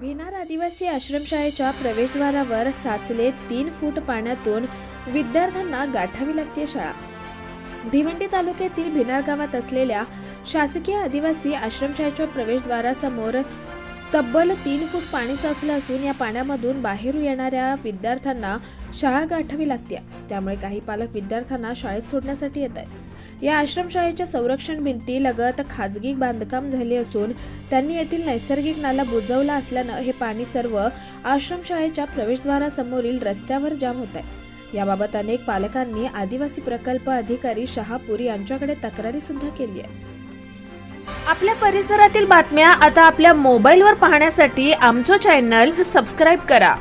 भिनार आदिवासी आश्रमशाळेच्या प्रवेशद्वारावर साचले तीन फूट पाण्यातून विद्यार्थ्यांना गाठावी लागते शाळा. भिवंडी तालुक्यातील भिनार गावात असलेल्या शासकीय आदिवासी आश्रमशाळेच्या प्रवेशद्वारासमोर तब्बल तीन फूट पाणी साचलं असून या पाण्यामधून बाहेर येणाऱ्या विद्यार्थ्यांना शाळा गाठावी लागते. त्यामुळे काही पालक विद्यार्थ्यांना शाळेत सोडण्यासाठी येत आहेत. या आश्रमशाळेच्या संरक्षण भिंती लगत खाजगी बांधकाम झाले असून त्यांनी येथील नैसर्गिक नाला बुजवला असल्यानं हे पाणी सर्व आश्रमशाळेच्या प्रवेशद्वारासमोरील रस्त्यावर जाम होत आहे. याबाबत अनेक पालकांनी आदिवासी प्रकल्प अधिकारी शहापूर यांच्याकडे तक्रारी सुद्धा केली आहे. आपल्या परिसरातील बातम्या आता आपल्या मोबाईलवर पाहण्यासाठी आमचं चॅनल सबस्क्राईब करा.